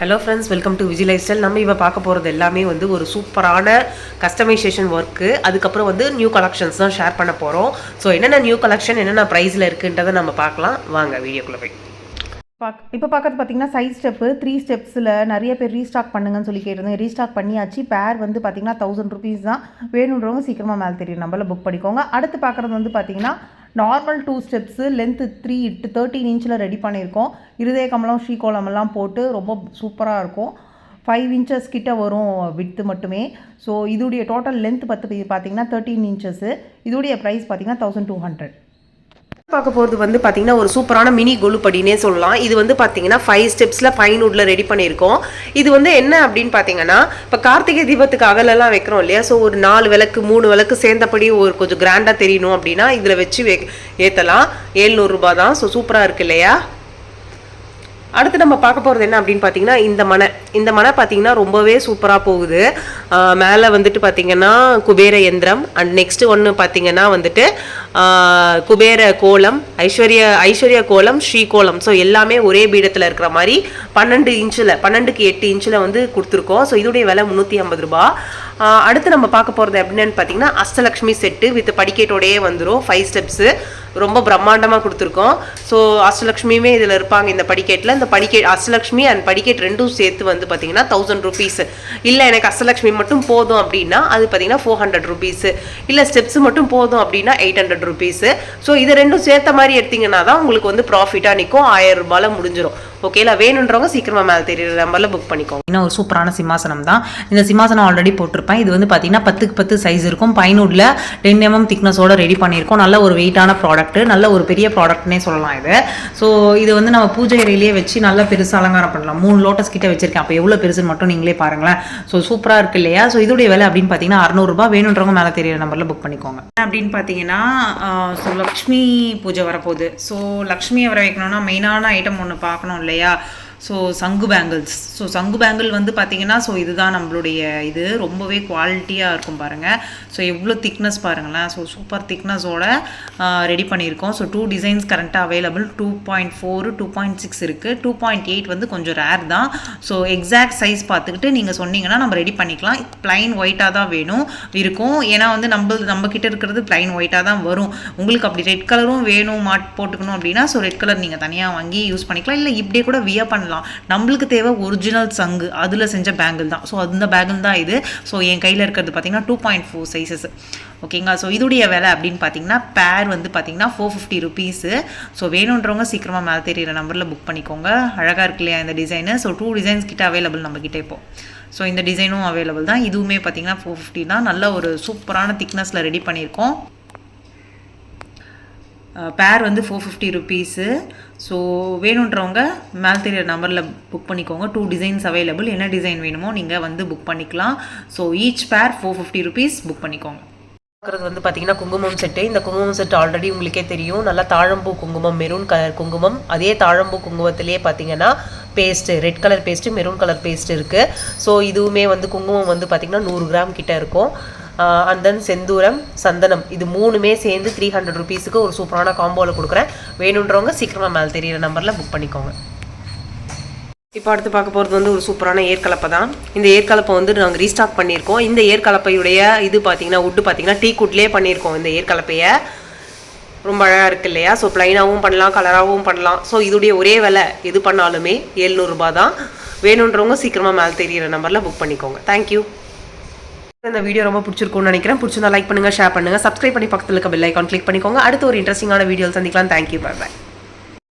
Hello friends welcome to Vijay lifestyle நம்ம இப்போ பார்க்க போகிறது எல்லாமே வந்து ஒரு சூப்பரான கஸ்டமைசேஷன் ஒர்க்கு அதுக்கப்புறம் வந்து நியூ கலெக்ஷன்ஸ் தான் ஷேர் பண்ண போகிறோம் ஸோ என்னென்ன நியூ கலெக்ஷன் என்னென்ன ப்ரைஸில் இருக்குன்றதை நம்ம பார்க்கலாம். வாங்க வீடியோக்குள்ளே போய். பாக் இப்போ பார்க்கறது பார்த்தீங்கன்னா சைட் ஸ்டெப்பு த்ரீ ஸ்டெப்ஸில் நிறைய பேர் ரீஸ்டாக் பண்ணுங்கன்னு சொல்லி கேட்டிருந்தேன். ரீஸ்டாக் பண்ணியாச்சு. பேர் வந்து பார்த்தீங்கன்னா தௌசண்ட் ருபீஸ் தான். வேணுன்றவங்க சீக்கிரமாக மேலே தெரியும். நம்மள புக் பண்ணிக்கோங்க. அடுத்து பார்க்குறது வந்து பார்த்தீங்கன்னா normal two steps length three into thirteen இன்ச்சில் ரெடி பண்ணியிருக்கோம். இருதய கமலம் ஸ்ரீகோலமெல்லாம் போட்டு ரொம்ப சூப்பராக இருக்கும். ஃபைவ் இன்ச்சஸ் கிட்ட வரும் வித்து மட்டுமே. ஸோ இதோடைய டோட்டல் லென்த் பத்து பார்த்தீங்கன்னா தேர்ட்டீன் இன்ச்சஸ்ஸு இதோடைய ப்ரைஸ் பார்த்தீங்கன்னா தௌசண்ட் டூ ஹண்ட்ரட் பார்க்க போகிறது வந்து பார்த்தீங்கன்னா ஒரு சூப்பரான மினி கொலுப்படினே சொல்லலாம். இது வந்து பார்த்தீங்கன்னா ஃபைவ் ஸ்டெப்ஸில் பைன்வுட்டில் ரெடி பண்ணியிருக்கோம். இது வந்து என்ன அப்படின்னு பார்த்தீங்கன்னா இப்போ கார்த்திகை தீபத்துக்கு அகலெல்லாம் வைக்கிறோம் இல்லையா? ஸோ ஒரு நாலு விளக்கு மூணு விளக்கு சேர்ந்தபடி ஒரு கொஞ்சம் கிராண்டாக தெரியணும் அப்படின்னா இதில் வச்சு வே ஏற்றலாம் ஏழ்நூறுரூபா தான். ஸோ சூப்பராக இருக்கு இல்லையா? அடுத்து நம்ம பார்க்க போகிறது என்ன அப்படின்னு பார்த்தீங்கன்னா இந்த மனை. இந்த மனை பார்த்தீங்கன்னா ரொம்பவே சூப்பராக போகுது. மேலே வந்துட்டு பார்த்தீங்கன்னா குபேர எந்திரம். அண்ட் நெக்ஸ்ட் ஒன்று பார்த்தீங்கன்னா வந்துட்டு குபேர கோலம் ஐஸ்வர்ய ஐஸ்வர்ய கோலம் ஸ்ரீ கோலம். ஸோ எல்லாமே ஒரே பீடத்தில் இருக்கிற மாதிரி பன்னெண்டு இன்ச்சில் பன்னெண்டுக்கு எட்டு இன்ச்சில் வந்து கொடுத்துருக்கோம். ஸோ இதோடைய விலை முந்நூற்றி ஐம்பது ரூபா. அடுத்து நம்ம பார்க்க போகிறது அப்படின்னு பார்த்தீங்கன்னா அஷ்டலக்ஷ்மி செட்டு வித் படிக்கேட்டோடையே வந்துடும் ஃபைவ் ஸ்டெப்ஸு ரொம்ப பிரம்மாண்டமாக கொடுத்துருக்கோம். ஸோ அஷ்டலக்ஷ்மியுமே இதில் இருப்பாங்க இந்த படிக்கட்டில். இந்த படிக்கேட் அஷ்டலக்ஷ்மி அண்ட் படிக்கேட் ரெண்டும் சேர்த்து வந்து பார்த்தீங்கன்னா தௌசண்ட் ருபீஸ் இல்லை எனக்கு அஷ்டலக்ஷ்மி மட்டும் போதும் அப்படின்னா அது பார்த்தீங்கன்னா ஃபோர் ஹண்ட்ரட் ருபீஸு இல்லை ஸ்டெப்ஸ் மட்டும் போதும் அப்படின்னா எயிட் ஹண்ட்ரட் ருபீஸு ஸோ இது ரெண்டும் சேர்த்த மாதிரி எடுத்தீங்கன்னா தான் உங்களுக்கு வந்து ப்ராஃபிட்டாக நிற்கும் ஆயிரம் ரூபாயில் முடிஞ்சிடும் ஓகேல வேணுன்றவங்க சீக்கிரமாக மேலே தெரியுற நம்பரில் புக் பண்ணிக்கோங்க. இன்னும் ஒரு சூப்பரான சிம்மாசனம் தான். இந்த சிம்மாசனம் ஆல்ரெடி போட்டிருப்பேன். இது வந்து பார்த்தீங்கன்னா பத்துக்கு பத்து சைஸ் இருக்கும். பைனூட்ல டென் எம்எம் திக்னஸோட ரெடி பண்ணியிருக்கோம். நல்ல ஒரு வெயிட்டான ப்ராடக்ட் நல்ல ஒரு பெரிய ப்ராடக்ட்னே சொல்லலாம் இது. ஸோ இது வந்து நம்ம பூஜை அறையிலேயே வச்சு நல்லா பெருசு அலங்காரம் பண்ணலாம். மூணு லோட்டஸ் கிட்ட வச்சிருக்கேன். அப்போ எவ்வளோ பெருசுன்னு மட்டும் நீங்களே பாருங்களேன். ஸோ சூப்பராக இருக்கு இல்லையா? ஸோ இதோடைய விலை அப்படின்னு பார்த்தீங்கன்னா அறநூறுபா வேணுன்றவங்க மேலே தெரியிற நம்பரில் புக் பண்ணிக்கோங்க. அப்படின்னு பார்த்தீங்கன்னா ஸோ லக்ஷ்மி பூஜை வரப்போகுது. ஸோ லக்ஷ்மியை வர வைக்கணும்னா மெயினான ஐட்டம் ஒன்று பார்க்கணும் இல்லையா ஸோ சங்கு பேங்கிள்ஸ் ஸோ சங்கு பேங்கிள் வந்து பார்த்தீங்கன்னா ஸோ இதுதான் நம்மளுடைய இது. ரொம்பவே குவாலிட்டியாக இருக்கும் பாருங்கள் ஸோ எவ்வளோ திக்னஸ் பாருங்களேன். ஸோ சூப்பர் திக்னஸோட ரெடி பண்ணியிருக்கோம். ஸோ டூ டிசைன்ஸ் கரண்ட்டாக available two point four two point six இருக்குது டூ பாயிண்ட் எயிட் வந்து கொஞ்சம் ரேர் தான். ஸோ எக்ஸாக்ட் சைஸ் பார்த்துக்கிட்டு நீங்கள் சொன்னீங்கன்னா நம்ம ரெடி பண்ணிக்கலாம். பிளைன் ஒயிட்டாக தான் வேணும் இருக்கும். ஏன்னா வந்து நம்ம நம்ம கிட்ட இருக்கிறது பிளைன் ஒயிட்டாக தான் வரும். உங்களுக்கு அப்படி ரெட் கலரும் வேணும் மாட் போட்டுக்கணும் அப்படின்னா ஸோ ரெட் கலர் நீங்கள் தனியாக வாங்கி யூஸ் பண்ணிக்கலாம். இல்லை இப்படியே கூட வியா பண்ண பண்ணலாம். நம்மளுக்கு தேவை ஒரிஜினல் சங்கு. அதில் செஞ்ச பேங்கிள் தான். ஸோ அந்த பேங்கிள் தான் இது. ஸோ என் கையில் இருக்கிறது பார்த்தீங்கன்னா டூ பாயிண்ட் ஃபோர் சைஸஸ் ஓகேங்களா ஸோ இதுடைய விலை அப்படின்னு பார்த்தீங்கன்னா பேர் வந்து பார்த்தீங்கன்னா ஃபோர் ஃபிஃப்டி ருபீஸு ஸோ வேணுன்றவங்க சீக்கிரமாக மேலே தெரியிற நம்பரில் புக் பண்ணிக்கோங்க. அழகாக இருக்கு இல்லையா இந்த டிசைனு ஸோ டூ டிசைன்ஸ் கிட்ட அவைலபிள் நம்மக்கிட்டே இப்போ. ஸோ இந்த டிசைனும் அவைலபிள் தான். இதுவுமே பார்த்தீங்கன்னா ஃபோர் ஃபிஃப்டி தான். நல்ல ஒரு சூப்பரான திக்னஸில் ரெடி பண்ணியிருக்கோம். பேர் வந்து ஃபோர் ஃபிஃப்டி ருபீஸு ஸோ வேணுன்றவங்க மேல் தெரியிற நம்பரில் புக் பண்ணிக்கோங்க. டூ டிசைன்ஸ் அவைலபிள் என்ன டிசைன் வேணுமோ நீங்கள் வந்து புக் பண்ணிக்கலாம். So each pair four fifty rupees book பண்ணிக்கோங்க. பார்க்குறது வந்து பார்த்தீங்கன்னா குங்குமம் செட்டு. இந்த குங்குமம் செட் ஆல்ரெடி உங்களுக்கே தெரியும். நல்லா தாழம்பூ குங்குமம் மெரூன் கலர் குங்குமம். அதே தாழம்பூ குங்குமத்திலேயே பார்த்தீங்கன்னா paste red colour paste maroon colour paste இருக்குது ஸோ இதுவுமே வந்து குங்குமம் வந்து பார்த்திங்கன்னா நூறு கிராம் கிட்டே இருக்கும். அண்ட் தென் செந்தூரம் சந்தனம். இது மூணுமே சேர்ந்து த்ரீ ஹண்ட்ரட் ருபீஸுக்கு ஒரு சூப்பரான காம்போவில் கொடுக்குறேன். வேணுன்றவங்க சீக்கிரமாக மேலே தெரியிற நம்பரில் புக் பண்ணிக்கோங்க. இப்போ அடுத்து பார்க்க போகிறது வந்து ஒரு சூப்பரான ஏற்கலப்பை தான். இந்த ஏற்கலப்பை வந்து நாங்கள் ரீஸ்டாக் பண்ணியிருக்கோம். இந்த ஏற்கலப்பையுடைய இது பார்த்தீங்கன்னா உட்டு பார்த்தீங்கன்னா டீ குட்லேயே பண்ணியிருக்கோம் இந்த ஏற்கலப்பையை. ரொம்ப அழகாக இருக்கு இல்லையா? ஸோ ப்ளைனாகவும் பண்ணலாம் கலராகவும் பண்ணலாம். ஸோ இதுடைய ஒரே விலை எது பண்ணாலுமே ஏழ்நூறுபா தான். வேணுன்றவங்க சீக்கிரமாக மேலே தெரியிற நம்பரில் புக் பண்ணிக்கோங்க. தேங்க்யூ இந்த வீடியோ ரொம்ப பிடிச்சிருக்கும்னு நினைக்கிறேன். பிடிச்சிருந்தா லைக் பண்ணுங்கள் ஷேர் பண்ணுங்கள் சப்ஸ்கிரைப் பண்ணி பக்கத்தில் இருக்க பெல் ஐக்கான் கிளிக் பண்ணிக்கோங்க. அடுத்து ஒரு இன்ட்ரெஸ்டிங்கான வீடியோ சந்திக்கலாம். Thank you bye by